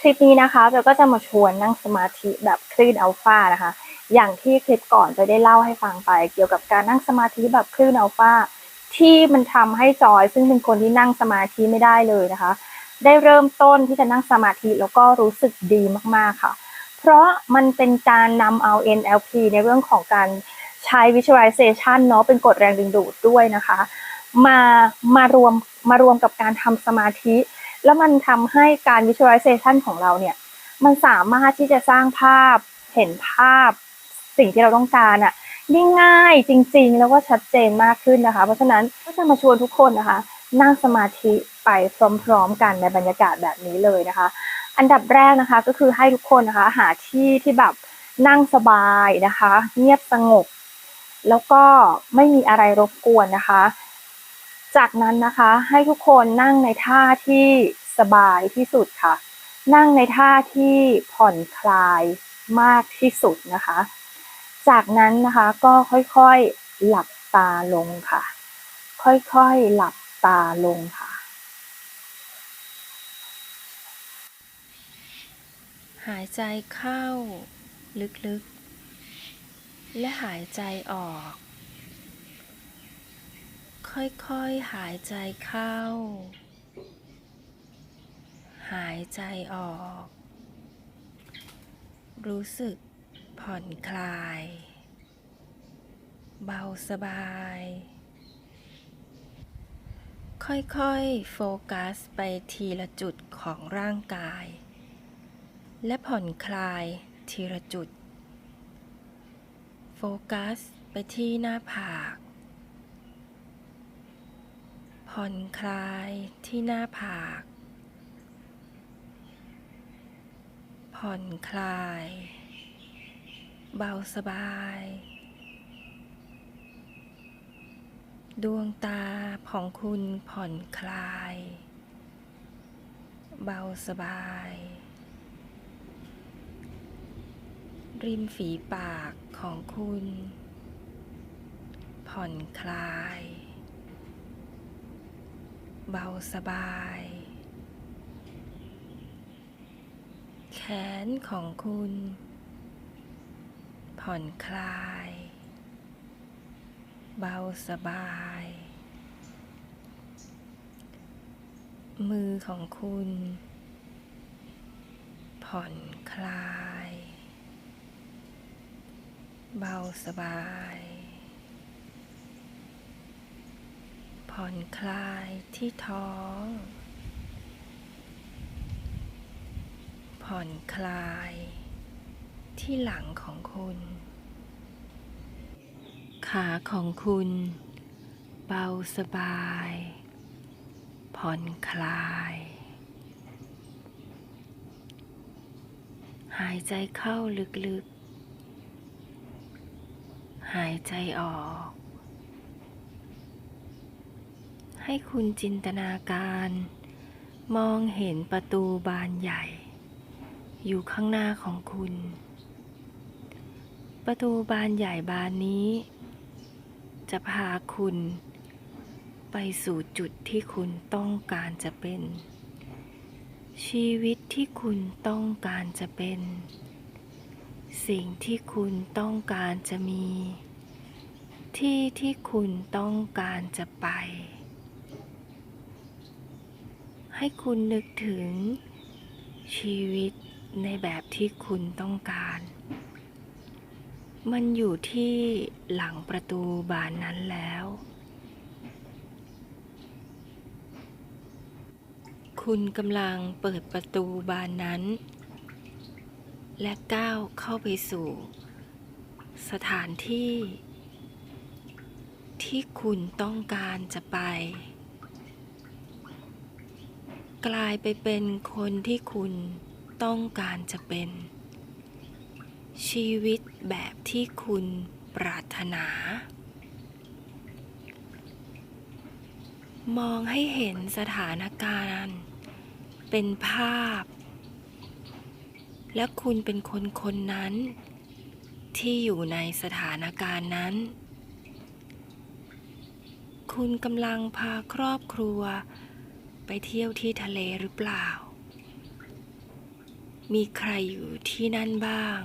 คลิปนี้นะคะเบลก็จะมาชวนนั่งสมาธิแบบคลื่นอัลฟานะคะ อย่างที่คลิปก่อนจะได้เล่าให้ฟังไป เกี่ยวกับการนั่งสมาธิแบบคลื่นอัลฟาที่มันทำให้จอย ซึ่งเป็นคนที่นั่งสมาธิไม่ได้เลยนะคะ ได้เริ่มต้นที่จะนั่งสมาธิแล้วก็รู้สึกดีมากๆค่ะ เพราะมันเป็นการนำเอา NLP ในเรื่องของการใช้ visualization เนาะเป็นกฎแรงดึงดูดด้วยนะคะ มามารวมมารวมกับการทำสมาธิ แล้วมันทำให้การ visualization ของเราเนี่ย มันสามารถที่จะสร้างภาพเห็นภาพสิ่งที่เราต้องการอะได้ง่ายจริง ๆ แล้วก็ชัดเจนมากขึ้นนะคะ เพราะฉะนั้นก็จะมาชวนทุกคนนะคะ นั่งสมาธิไปพร้อมๆกันในบรรยากาศแบบนี้เลยนะคะ อันดับแรกนะคะก็คือให้ทุกคนนะคะหาที่ที่แบบนั่งสบายนะคะ เงียบสงบ แล้วก็ไม่มีอะไรรบกวนนะคะ จากนั้นนะคะให้ทุกคนนั่งในท่าที่สบายที่สุดค่ะ นั่งในท่าที่ผ่อนคลายมากที่สุดนะคะ จากนั้นนะคะก็ค่อยๆหลับตาลงค่ะ ค่อยๆหลับตาลงค่ะ หายใจเข้า ลึกๆ และหายใจออก ค่อยๆหายใจเข้า หายใจออก รู้สึกผ่อนคลาย เบาสบาย ค่อยๆโฟกัสไปทีละจุดของร่างกาย และผ่อนคลายทีละจุด โฟกัสไปที่หน้าผาก ผ่อนคลายที่หน้าผาก ผ่อนคลาย เบาสบาย ดวงตาของคุณผ่อนคลาย เบาสบาย ริมฝีปากของคุณ ผ่อนคลาย เบาสบาย แขนของคุณ ผ่อนคลาย เบาสบาย มือของคุณ ผ่อนคลาย เบาสบาย ผ่อนคลายที่ท้อง ผ่อนคลายที่หลังของคุณ ขาของคุณ เบาสบาย ผ่อนคลาย หายใจเข้าลึกๆ หายใจออก ให้คุณจินตนาการ มองเห็นประตูบานใหญ่ อยู่ข้างหน้าของคุณ ประตูบานใหญ่บานนี้ จะพาคุณ ไปสู่จุดที่คุณต้องการจะเป็น ชีวิตที่คุณต้องการจะเป็น สิ่งที่คุณต้องการจะมีที่ที่คุณต้องการจะไป ให้คุณนึกถึงชีวิตในแบบที่คุณต้องการ มันอยู่ที่หลังประตูบานนั้นแล้ว คุณกำลังเปิดประตูบานนั้น และก้าวเข้าไปสู่ สถานที่ ที่คุณต้องการจะไป กลายไปเป็นคนที่คุณต้องการจะเป็น ชีวิตแบบที่คุณปรารถนา มองให้เห็นสถานการณ์ เป็นภาพ และคุณเป็นคนคนนั้น ที่อยู่ในสถานการณ์นั้น คุณกำลังพาครอบครัว ไปเที่ยวที่ทะเลหรือเปล่า มีใครอยู่ที่นั่นบ้าง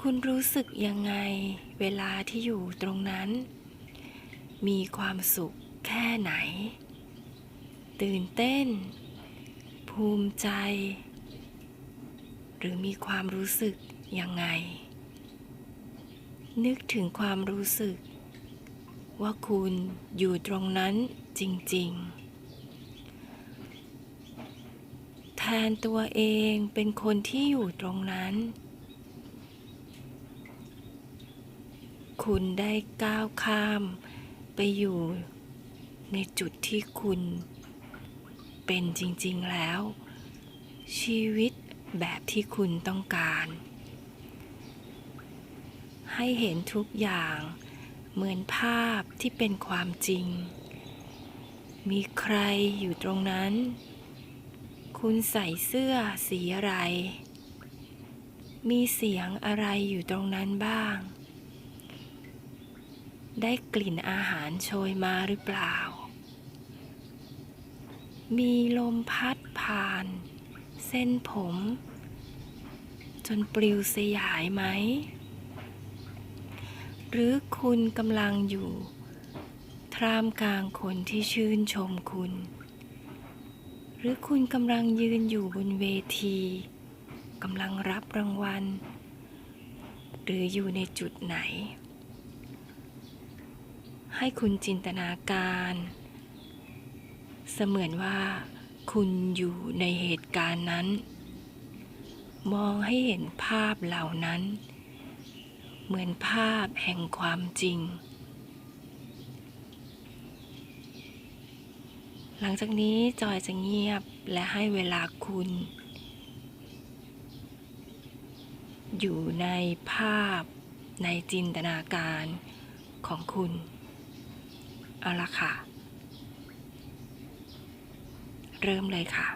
คุณรู้สึกยังไงเวลาที่อยู่ตรงนั้น มีความสุขแค่ไหน ตื่นเต้น ภูมิใจ หรือมีความรู้สึกยังไง นึกถึงความรู้สึกว่าคุณอยู่ตรงนั้น จริง ๆ แทนตัวเองเป็นคนที่อยู่ตรงนั้น คุณได้ก้าวข้ามไปอยู่ในจุดที่คุณเป็นจริง ๆ แล้ว ชีวิตแบบที่คุณต้องการ ให้เห็นทุกอย่างเหมือนภาพที่เป็นความจริง มีใครอยู่ตรงนั้น คุณใส่เสื้อสีอะไร มีเสียงอะไรอยู่ตรงนั้นบ้าง ได้กลิ่นอาหารโชยมาหรือเปล่า มีลมพัดผ่าน เส้นผม จนปลิวสยายไหม หรือคุณกำลังอยู่ ท่ามกลางคนที่ชื่นชมคุณ หรือคุณกำลังยืนอยู่บนเวทีกำลังรับรางวัล หรืออยู่ในจุดไหน ให้คุณจินตนาการ เสมือนว่าคุณอยู่ในเหตุการณ์นั้น มองให้เห็นภาพเหล่านั้น เหมือนภาพแห่งความจริง หลังจากนี้จอยจะเงียบและให้เวลาคุณ อยู่ในภาพในจินตนาการของคุณ เอาละค่ะ เริ่มเลยค่ะ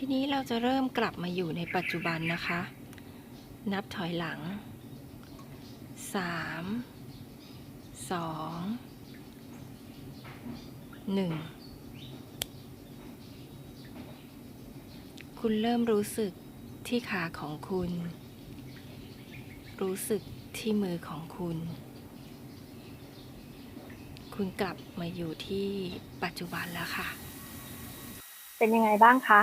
ทีนี้เราจะเริ่มกลับมาอยู่ในปัจจุบันนะคะ นับถอยหลังสามสองหนึ่งคุณเริ่มรู้สึกที่ขาของคุณ รู้สึกที่มือของคุณ คุณกลับมาอยู่ที่ปัจจุบันแล้วค่ะ เป็นยังไงบ้างคะ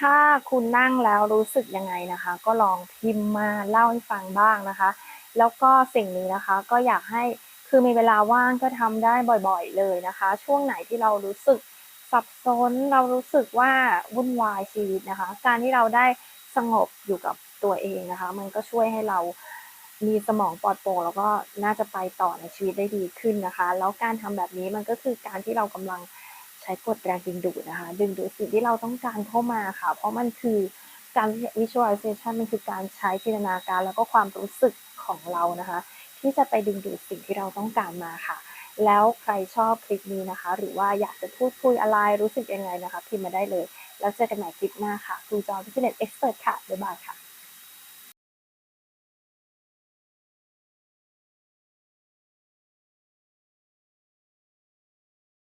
ถ้าคุณนั่งแล้วรู้สึกยังไงนะคะ ก็ลองพิมพ์มาเล่าให้ฟังบ้างนะคะ แล้วก็สิ่งนี้นะคะก็อยากให้คือมีเวลาว่างก็ทำได้บ่อยๆเลยนะคะ ช่วงไหนที่เรารู้สึกสับสนเรารู้สึกว่าวุ่นวายชีวิตนะคะ การที่เราได้สงบอยู่กับตัวเองนะคะ มันก็ช่วยให้เรามีสมองปลอดโปร่งแล้วก็น่าจะไปต่อในชีวิตได้ดีขึ้นนะคะ แล้วการทำแบบนี้มันก็คือการที่เรากำลัง ช้กฎแรงดึงดูดนะคะ ดึงดูดสิ่งที่เราต้องการเข้ามาค่ะ เพราะมันคือการ visualization มันคือการใช้จินตนาการแล้วก็ความรู้สึกของเรานะคะ ที่จะไปดึงดูดสิ่งที่เราต้องการมาค่ะ แล้วใครชอบคลิปนี้นะคะ หรือว่าอยากจะพูดคุยอะไรรู้สึกยังไงนะคะ พิมพ์มาได้เลย แล้วเจอกันใหม่คลิปหน้าค่ะครูจอ Business Expert ค่ะบ๊ายบายค่ะ